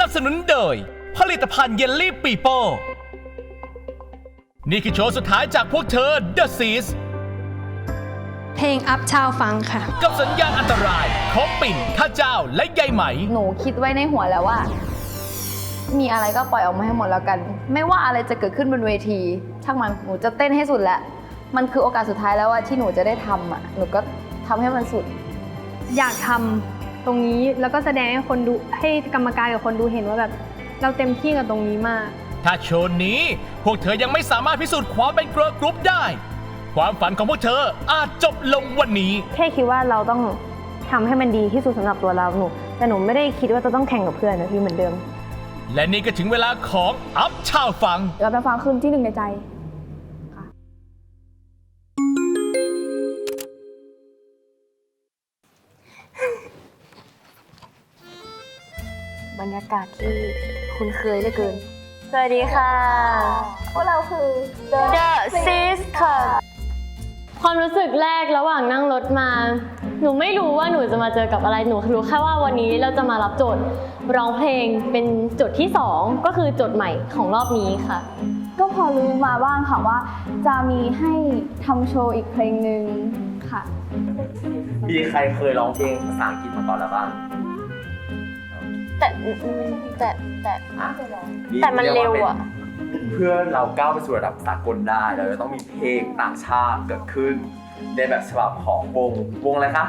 นับสนุนโดย ผลิตภัณฑ์เยลลี่ปีโป้ นี่คือโชว์สุดท้ายจากพวกเธอ The Seas เพลงอัพชาวฟังค่ะ กับสัญญาณอันตรายของปิ่นข้าเจ้าและยายไหม หนูคิดไว้ในหัวแล้วว่า มีอะไรก็ปล่อยออกมาให้หมดแล้วกัน ไม่ว่าอะไรจะเกิดขึ้นบนเวที ช่างมันหนูจะเต้นให้สุดแหละ มันคือโอกาสสุดท้ายแล้วว่าที่หนูจะได้ทำอะหนูก็ทำให้มันสุด อยากทำ ตรงนี้แล้วก็แสดงให้คนดูให้กรรมการกับคนดูเห็นว่าแบบ เราเต็มที่กับตรงนี้มาก ถ้าโชว์นี้ พวกเธอยังไม่สามารถพิสูจน์ความเป็นเกิร์ลกรุ๊ปได้ ความฝันของพวกเธออาจจบลงวันนี้ แค่คิดว่าเราต้องทำให้มันดีที่สุดสำหรับตัวเราหนู แต่หนูไม่ได้คิดว่าจะต้องแข่งกับเพื่อนนะพี่เหมือนเดิม และนี่ก็ถึงเวลาของอัพชาวฟัง เราไปฟังคืนที่หนึ่งในใจากาศที่คุ้นเคยเหลือเกิน สวัสดีค่ะ พวกเราคือ The Sis ค่ะความรู้สึกแรกระหว่างนั่งรถมา หนูไม่รู้ว่าหนูจะมาเจอกับอะไร หนูรู้แค่ว่าวันนี้เราจะมารับโจทย์ร้องเพลงเป็นโจทย์ที่ 2 ก็คือโจทย์ใหม่ของรอบนี้ค่ะ ก็พอรู้มาบ้างค่ะว่า จะมีให้ทำโชว์อีกเพลงหนึ่งค่ะ มีใครเคยร้องเพลงภาษาอังกฤษมาก่อนแล้วบ้าง แต่แต่แต่ อ่ะ แต่มันเร็วอะ เพื่อเราก้าวไปสู่ระดับสากลได้ เราจะต้องมีเพลงต่างชาติเกิดขึ้น ในแบบฉบับของวง วงอะไรคะ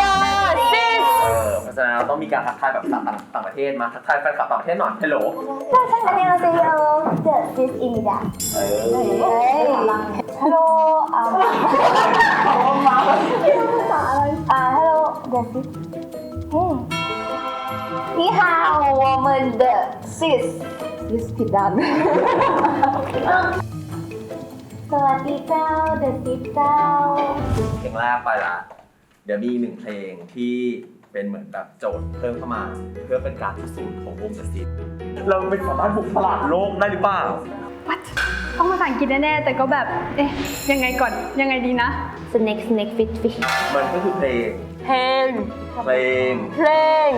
The Sis เออ เพราะฉะนั้นเราต้องมีการทักทายแบบต่างต่างประเทศมา ทักทายแฟนคลับต่างประเทศหน่อยฮัลโหล 안녕하세요. The Sis 입니다. เออ Hello. 아, 아, hello. The Sis. Hey. นี่ฮาวมันเดอะซิสซิสผิดด้นสวัสดีเจ้าเดอะซิสเจ้า เพลงแรกไปละเดี๋ยวมีหนึ่งเพลงที่เป็นเหมือนแบบโจทย์เพิ่มเข้ามา เพื่อเป็นการพิสูจน์ของวงเดอะซิสเราไม่สามารถบุกตลาดโลกได้หรือเปล่า What? ต้องภาษาอังกฤษแน่ๆ แต่ก็แบบ เอ๊ะ ยังไงก่อน ยังไงดีนะ snake snake Fit Fit มันก็คือเพลง เพลงเพลง เพลง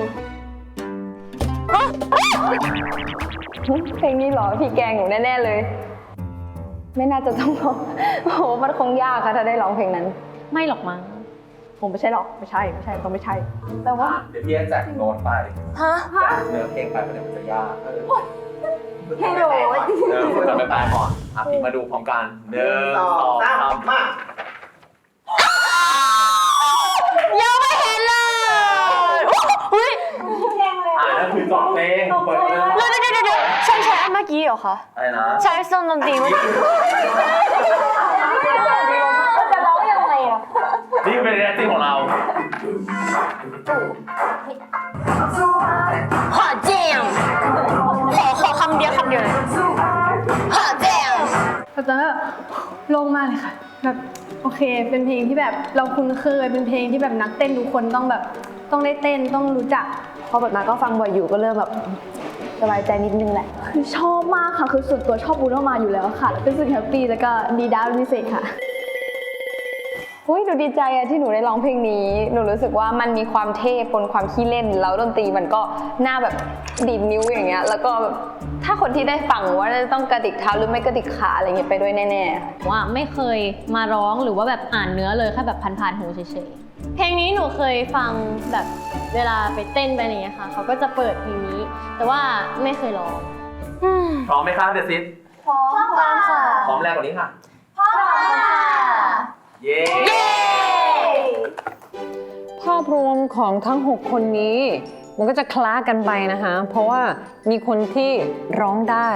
เพลงนี้เหรอพี่แกงหนูแน่ๆเลย ไม่น่าจะต้องร้องโอ้โหมันคงยากค่ะถ้าได้ร้องเพลงนั้น ไม่หรอกมั้งผมไม่ใช่หรอกไม่ใช่ไม่ใช่ต้องไม่ใช่ แต่ว่าเดี๋ยวพี่จะแจกโน้ตไปฮะแจกเนื้อเพลงไปเพราะเดี๋ยวมันจะยากเออให้โหลดเออจะไปแปลก่อนอะพี่มาดูพร้อมกันหนึ่งสองสามมา ยังไม่เห็นเลยอุ้ย อ่านั่นคือจบเพลงเปิดเลย เดี๋ยวเดี๋ยวเดี๋ยวใช่ใช่อันเมื่อ กี้เหรอคะ อะไรนะใช่ส้นดนตรีเมื่อกี้จะร้องยังไงอะนี่คือเป็นเรียลตี้ของเราฮอแจมขอขอคำเดียวคำเดียวเลยฮอแจมแต่ตอนนั้นแบบโล่งมากเลยค่ะแบบโอเค เป็นเพลงที่แบบเราคุ้นเคยเป็นเพลงที่แบบนักเต้นทุกคนต้องแบบต้องได้เต้นต้องรู้จัก พอเปิดมาก็ฟังบ่อยอยู่ก็เริ่มแบบ สบายใจนิดนึงแหละ คือชอบมากค่ะ คือส่วนตัวชอบบูโนมาอยู่แล้วค่ะ แล้วรู้สึกแฮปปี้แล้วก็ดีดาวพิเศษค่ะอุ้ยหนูดีใจอะที่หนูได้ร้องเพลงนี้ หนูรู้สึกว่ามันมีความเท่ปนความขี้เล่น แล้วดนตรีมันก็หน้าแบบดีดนิ้วอย่างเงี้ย แล้วก็แบบ ถ้าคนที่ได้ฟังว่าจะต้องกระดิกเท้าหรือไม่กระดิกขาอะไรเงี้ยไปด้วยแน่ๆว่าไม่เคยมาร้องหรือว่าแบบอ่านเนื้อเลยแค่แบบผ่านๆหูเฉยๆ เพลงนี้หนูเคยฟังแบบเวลาไปเต้นไปอะไรอย่างเงี้ยค่ะ เขาก็จะเปิดเพลงนี้ แต่ว่าไม่เคยร้องพร้อมไหมคะเดซิสพร้อมค่ะพร้อมแรกกว่านี้ค่ะ พร้อมค่ะ เย้ ภาพรวมของทั้ง 6 คนนี้ มันก็จะคล้ากันไปนะคะ เพราะว่ามีคนที่ร้องได้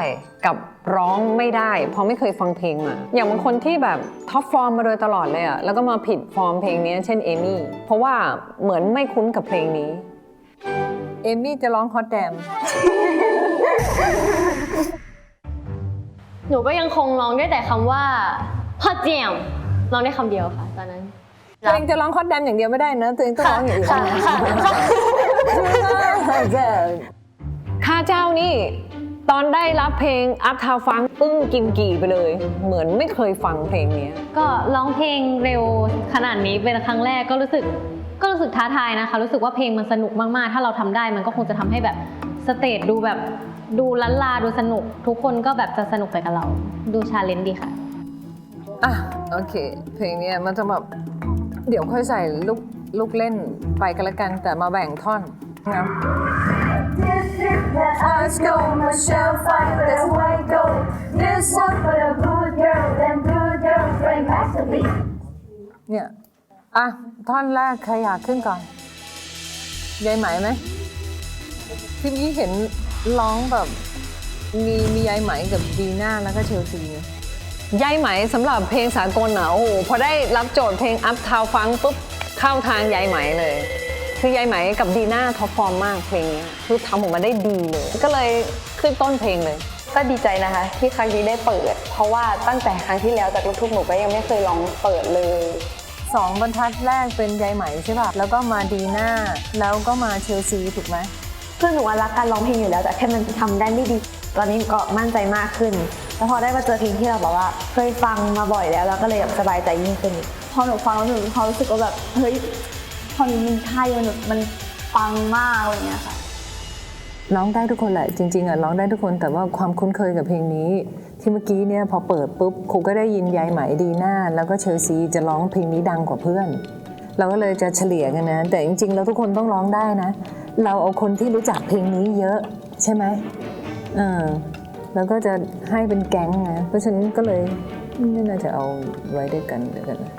กับร้องไม่ได้ เพราะไม่เคยฟังเพลงมา อย่างบางคนที่แบบท็อปฟอร์มมาโดยตลอดเลยอะแล้วก็มาผิดฟอร์มเพลงนี้เช่นเอมี่ เพราะว่าเหมือนไม่คุ้นกับเพลงนี้ เอมี่จะร้องฮอตแดมหนูก็ยังคงร้องได้แต่คำว่าฮอตแจมร้องได้คำเดียวค่ะตอนนั้นตัวเองจะร้องฮอตแดมอย่างเดียวไม่ได้นะตัวเองต้องร้องอย่างอื่นด้วยนะ ข้าเจ้านี่ ตอนได้รับเพลงอัพทาวฟังอึ้งกิมกี่ไปเลย เหมือนไม่เคยฟังเพลงนี้ก็ร้องเพลงเร็วขนาดนี้เป็นครั้งแรกก็รู้สึกก็รู้สึกท้าทายนะคะ รู้สึกว่าเพลงมันสนุกมากๆ ถ้าเราทำได้มันก็คงจะทำให้แบบสเตจดูแบบดูลันลาดูสนุก ทุกคนก็แบบจะสนุกไปกับเรา ดูชาเลนจ์ดีค่ะ อะ โอเค เพลงเนี้ยมันจะแบบเดี๋ยวค่อยใส่ลูกลูกเล่นไปกันละกันแต่มาแบ่งท่อน นะ Let's go, Michelle, fight, let's white go. This one for the good girl, then good girl, bring back the beat. เนี่ย อะ ท่อนแรกใครอยากขึ้นก่อนยายไหมไหมที่นี้เห็นร้องแบบมีมียายไหมกับดีน่าแล้วก็เชลซียายไหมสำหรับเพลงสากลอะโอ้โหพอได้รับโจทย์เพลงอัพทาวฟังปุ๊บเข้าทางยายไหมเลย คือยายไหมกับดีน่าท็อปฟอร์มมากเพลงนี้คือทำออกมาได้ดีเลย ก็เลยขึ้นต้นเพลงเลย ก็ดีใจนะคะ ที่ครั้งนี้ได้เปิด เพราะว่าตั้งแต่ครั้งที่แล้วจากลูกทุ่งหนูก็ยังไม่เคยร้องเปิดเลยสองบรรทัดแรกเป็นยายไหมใช่ป่ะแล้วก็มาดีน่าแล้วก็มาเชลซีถูกไหมคือหนูอะรักการร้องเพลงอยู่แล้วแต่แค่มันทำได้ไม่ดี ตอนนี้ก็มั่นใจมากขึ้น แล้วพอได้มาเจอเพลงที่เราแบบว่า เคยฟังมาบ่อยแล้วเราก็เลยแบบสบายใจยิ่งขึ้นพอหนูฟังแล้วหนูมีความรู้สึกว่าแบบเฮ้ย พอนี้มันใช่มันแบบมันปังมากอะไรเงี้ยค่ะ ร้องได้ทุกคนแหละจริงๆอะร้องได้ทุกคนแต่ว่าความคุ้นเคยกับเพลงนี้ ที่เมื่อกี้เนี่ยพอเปิดปุ๊บครูก็ได้ยินยายไหมดีหน้า แล้วก็เชลซีจะร้องเพลงนี้ดังกว่าเพื่อน เราก็เลยจะเฉลี่ยกันนะ แต่จริงๆ แล้วทุกคนต้องร้องได้นะ เราเอาคนที่รู้จักเพลงนี้เยอะใช่ไหมเออแล้วก็จะให้เป็นแก๊งนะเพราะฉะนั้นก็เลยไม่น่าจะเอาไว้ด้วยกันเดี๋ยวกันนะ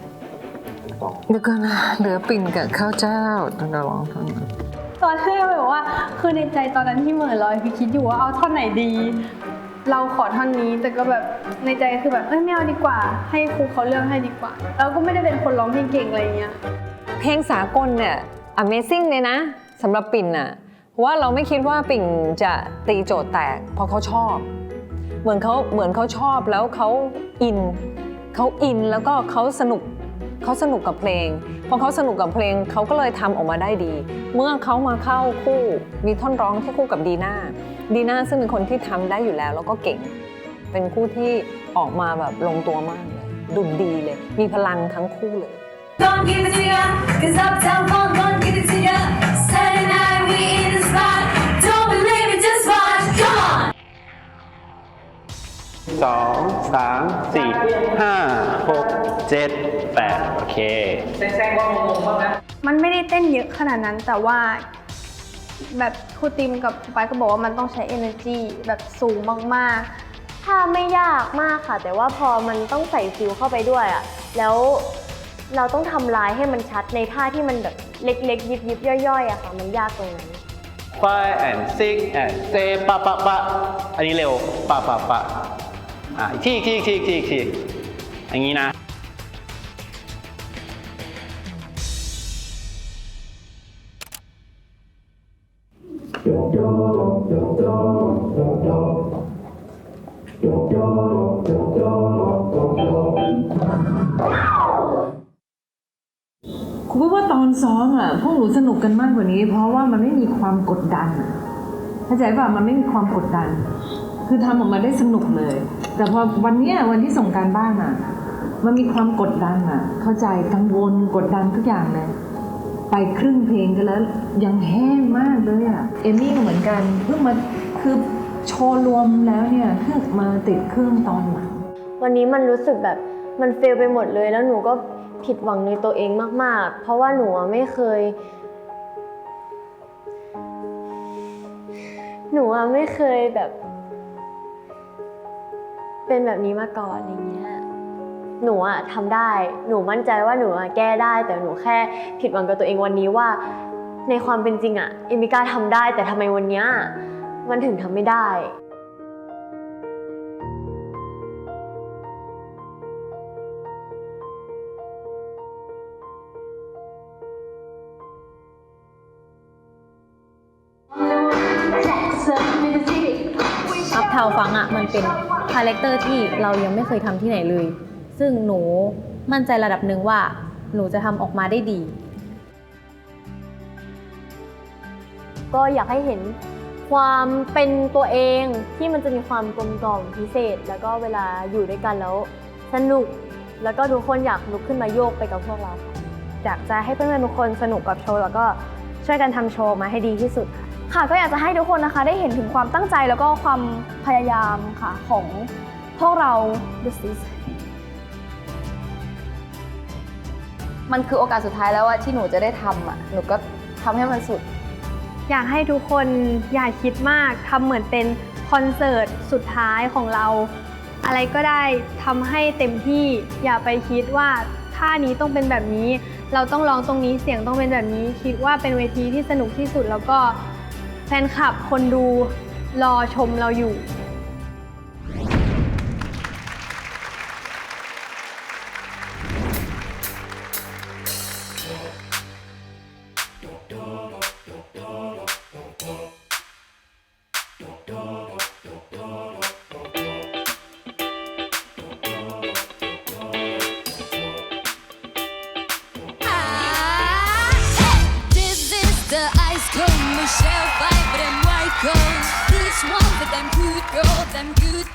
เดี๋ยวก่อนนะเหลือปิ่นกับข้าวเจ้าต้องร้องทั้งนั้นตอนแรกแบบว่า คือในใจตอนนั้นที่เหม่อลอยคือคิดอยู่ว่าเอาท่อนไหนดี เราขอท่อนนี้แต่ก็แบบในใจคือแบบเอ้ยไม่เอาดีกว่า ให้ครูเขาเลือกให้ดีกว่าแล้วก็ไม่ได้เป็นคนร้องเพลงเก่งอะไรเงี้ยเพลงสากลเนี่ย Amazing เลยนะสำหรับปิ่นน่ะเพราะว่าเราไม่คิดว่าปิ่นจะตีโจทย์แตกเพราะเขาชอบ เหมือนเขาเหมือนเขาชอบแล้วเขาอินเขาอินแล้วก็เขาสนุก เขาสนุกกับเพลง พอเขาสนุกกับเพลงเขาก็เลยทำออกมาได้ดี เมื่อเขามาเข้าคู่มีท่อนร้องที่คู่กับดีน่าดีน่าซึ่งเป็นคนที่ทำได้อยู่แล้วแล้วก็เก่ง เป็นคู่ที่ออกมาแบบลงตัวมากเลยดุดดีเลย มีพลังทั้งคู่เลย Don't give it to ya, cause uptown funk, don't give it to ya. Saturday night, we in the spot. สองสามสี่ห้าหกเจ็ดแปดโอเคมันไม่ได้เต้นเยอะขนาดนั้นแต่ว่า แบบครูติมกับครูไปายก็บอกว่ามันต้องใช้ energy แบบสูงมากถ้าไม่ยากมากค่ะ แต่ว่าพอมันต้องใส่ฟิลเข้าไปด้วยอะแล้วเราต้องทำลายให้มันชัดในท่าที่มันแบบเล็กๆ ยิบๆ ย่อยๆอะค่ะ มันยากตรงนั้น five and six and say ปะปะปะอันนี้เร็วปะปะปะ อะอีกทีอีกทีอีกทีอีกทีอีกทีอย่างนี้นะคุณว่าตอนซ้อมอะพวกหนูสนุกกันมากกว่านี้ เพราะว่ามันไม่มีความกดดันอะเข้าใจป่ะมันไม่มีความกดดัน คือทำออกมาได้สนุกเลย แต่พอวันเนี้ยวันที่ส่งการบ้านอะ มันมีความกดดันอะ เข้าใจกังวลกดดันทุกอย่างเลยไปครึ่งเพลงกันแล้วยังแห้งมากเลยอะเอมี่ก็เหมือนกันเพิ่งมาคือโชว์รวมแล้วเนี่ยเพิ่งมาติดเครื่องตอนหลังวันนี้มันรู้สึกแบบมันเฟลไปหมดเลยแล้วหนูก็ผิดหวังในตัวเองมาก ๆ เพราะว่าหนูอะไม่เคย หนูอะไม่เคยแบบ เป็นแบบนี้มาก่อนอย่างเงี้ยหนูอะทำได้ หนูมั่นใจว่าหนูอะแก้ได้ แต่หนูแค่ผิดหวังกับตัวเองวันนี้ว่า ในความเป็นจริงอะเอมิก้าทำได้ แต่ทำไมวันเนี้ยมันถึงทำไม่ได้ เป็นคาแรคเตอร์ที่เรายังไม่เคยทำที่ไหนเลย ซึ่งหนูมั่นใจระดับหนึ่งว่าหนูจะทำออกมาได้ดี ก็อยากให้เห็นความเป็นตัวเองที่มันจะมีความกลมกล่อมพิเศษ แล้วก็เวลาอยู่ด้วยกันแล้วสนุก แล้วก็ทุกคนอยากลุกขึ้นมาโยกไปกับพวกเราค่ะอยากจะให้เพื่อนๆทุกคนสนุกกับโชว์ แล้วก็ช่วยกันทำโชว์มาให้ดีที่สุดค่ะ ค่ะก็อยากจะให้ทุกคนนะคะได้เห็นถึงความตั้งใจแล้วก็ความพยายามค่ะของพวกเรา The Sis มันคือโอกาสสุดท้ายแล้วอะที่หนูจะได้ทำอะหนูก็ทำให้มันสุด อยากให้ทุกคนอย่าคิดมากทำเหมือนเป็นคอนเสิร์ตสุดท้ายของเรา อะไรก็ได้ทำให้เต็มที่อย่าไปคิดว่าท่านี้ต้องเป็นแบบนี้ เราต้องร้องตรงนี้เสียงต้องเป็นแบบนี้ คิดว่าเป็นเวทีที่สนุกที่สุดแล้วก็ แฟนคลับคนดูรอชมเราอยู่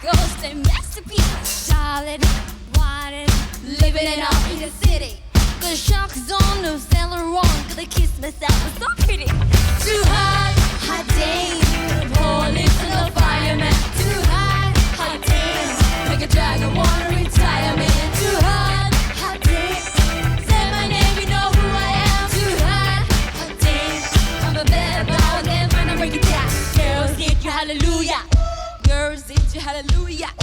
girls, them masterpieces. Darling, wanted, living in the city. The shock is on, no sailor wrong. Gonna kiss myself, it's so pretty. Too hot, hot day. The police and the fireman. Too hot, hot day. Make a dragon wanna hallelujah.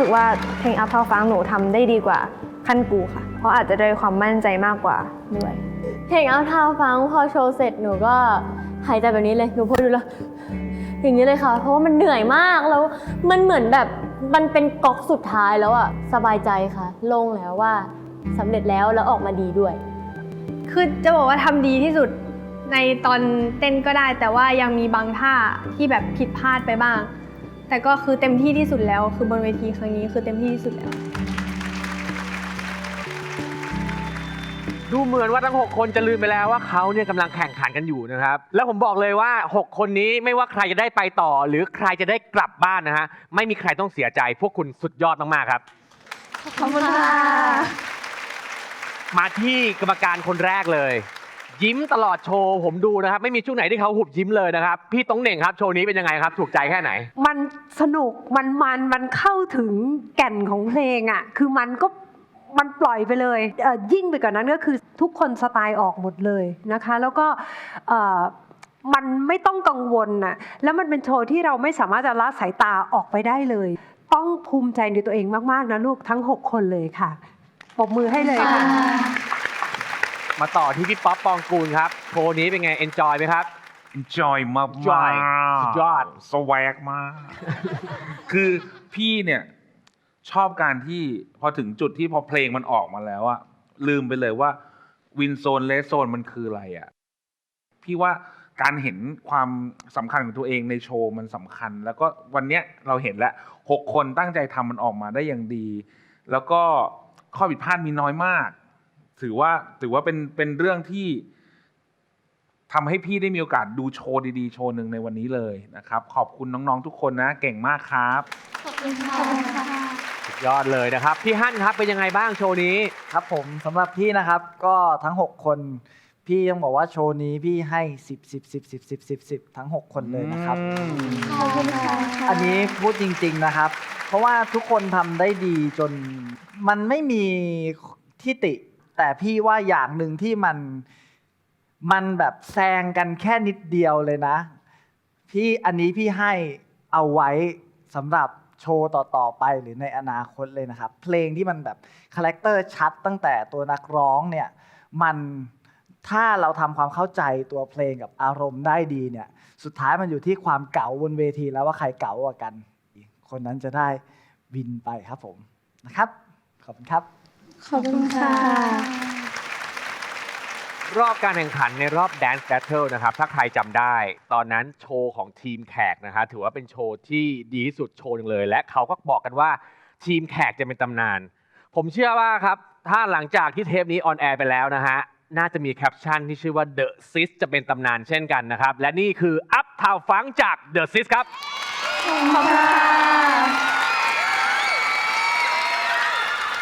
สึกว่าเพลงอัพเทาฟังหนูทำได้ดีกว่าขั้นกูค่ะ เพราะอาจจะด้วยความมั่นใจมากกว่าด้วย เพลงเอาเท้าฟังพอโชว์เสร็จหนูก็หายใจแบบนี้เลยหนูพอดูแล้วอย่างนี้เลยค่ะ เพราะว่ามันเหนื่อยมากแล้วมันเหมือนแบบมันเป็นก๊อกสุดท้ายแล้วอะสบายใจค่ะ โล่งแล้วว่าสำเร็จแล้วแล้วออกมาดีด้วย คือจะบอกว่าทำดีที่สุดในตอนเต้นก็ได้ แต่ว่ายังมีบางท่าที่แบบผิดพลาดไปบ้าง แต่ก็คือเต็มที่ที่สุดแล้ว คือบนเวทีครั้งนี้คือเต็มที่ที่สุดแล้ว ดูเหมือนว่าทั้ง 6 คนจะลืมไปแล้วว่าเขาเนี่ยกำลังแข่งขันกันอยู่นะครับ แล้วผมบอกเลยว่า 6 คนนี้ไม่ว่าใครจะได้ไปต่อ หรือใครจะได้กลับบ้านนะฮะไม่มีใครต้องเสียใจ พวกคุณสุดยอดมากๆครับ ขอบคุณค่ะ มาที่กรรมการคนแรกเลย ยิ้มตลอดโชว์ผมดูนะครับ ไม่มีช่วงไหนที่เขาหุบยิ้มเลยนะครับ พี่ต้องเหน่งครับโชว์นี้เป็นยังไงครับ ถูกใจแค่ไหน มันสนุกมันมันมันเข้าถึงแก่นของเพลงอะ คือมันก็มันปล่อยไปเลยเอ่อยิ่งไปกว่านนั้นก็คือทุกคนสไตล์ออกหมดเลยนะคะ แล้วก็เอ่อมันไม่ต้องกังวลน่ะแล้วมันเป็นโชว์ที่เราไม่สามารถจะละสายตาออกไปได้เลย ต้องภูมิใจในตัวเองมาก ๆ นะลูกทั้ง 6 คนเลยค่ะปรบมือให้เลยค่ะ มาต่อที่พี่ป๊อปปองกูลครับโชว์นี้เป็นไงเอนจอยไหมครับจอยมาก Enjoy สุดยอด สวกมาก คือพี่เนี่ยชอบการที่พอถึงจุดที่พอเพลงมันออกมาแล้วอะลืมไปเลยว่าวินโซนเลสโซนมันคืออะไรอะพี่ว่าการเห็นความสำคัญของตัวเองในโชว์มันสำคัญ แล้วก็วันเนี้ยเราเห็นแล้วหกคนตั้งใจทำมันออกมาได้อย่างดี แล้วก็ข้อผิดพลาดมีน้อยมาก ถือว่าถือว่าเป็นเป็นเรื่องที่ทำให้พี่ได้มีโอกาสดูโชว์ดีๆ โชว์หนึ่งในวันนี้เลยนะครับ ขอบคุณน้องๆทุกคนนะ เก่งมากครับสุดยอดเลยนะครับ พี่ฮั่นครับเป็นยังไงบ้างโชว์นี้ ครับผมสำหรับพี่นะครับก็ทั้ง 6 คน พี่ต้องบอกว่าโชว์นี้พี่ให้ 10 10 10 10 10 10 10 ทั้ง 6 คนเลยนะครับ ขอบคุณค่ะอันนี้พูดจริง ๆนะครับ เพราะว่าทุกคนทำได้ดีจนมันไม่มีที่ติ แต่พี่ว่าอย่างหนึ่งที่มันมันแบบแซงกันแค่นิดเดียวเลยนะ พี่อันนี้พี่ให้เอาไว้สำหรับโชว์ต่อ ๆ ไปหรือในอนาคตเลยนะครับ เพลงที่มันแบบคาแรคเตอร์ชัดตั้งแต่ตัวนักร้องเนี่ยมันถ้าเราทำความเข้าใจตัวเพลงกับอารมณ์ได้ดีเนี่ยสุดท้ายมันอยู่ที่ความเก๋าบนเวทีแล้วว่าใครเก๋ากว่ากัน คนนั้นจะได้วินไปครับผมนะครับ ขอบคุณครับ ขอบคุณค่ะ รอบการแข่งขันในรอบ Dance Battle นะครับ ถ้าใครจำได้ ตอนนั้นโชว์ของทีมแขกนะฮะถือว่าเป็นโชว์ที่ดีที่สุดโชว์หนึ่งเลย และเขาก็บอกกันว่าทีมแขกจะเป็นตำนาน ผมเชื่อว่าครับ ถ้าหลังจากที่เทปนี้ออนแอร์ไปแล้วนะฮะ น่าจะมีแคปชั่นที่ชื่อว่า The Sis จะเป็นตำนานเช่นกันนะครับ และนี่คือ Up ทาวฟังจาก The Sis ครับ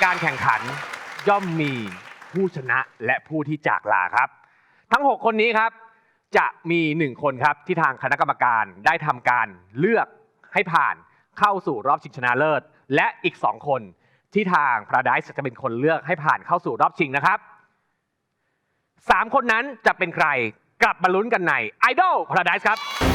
การแข่งขันย่อมมีผู้ชนะและผู้ที่จากลาครับ ทั้ง 6 คนนี้ครับ จะมีหนึ่งคนครับที่ทางคณะกรรมการได้ทำการเลือกให้ผ่านเข้าสู่รอบชิงชนะเลิศ และอีก 2 คนที่ทางพระไดซ์จะเป็นคนเลือกให้ผ่านเข้าสู่รอบชิงนะครับ 3 คนนั้นจะเป็นใครกลับมาลุ้นกันใน Idol Paradise ครับ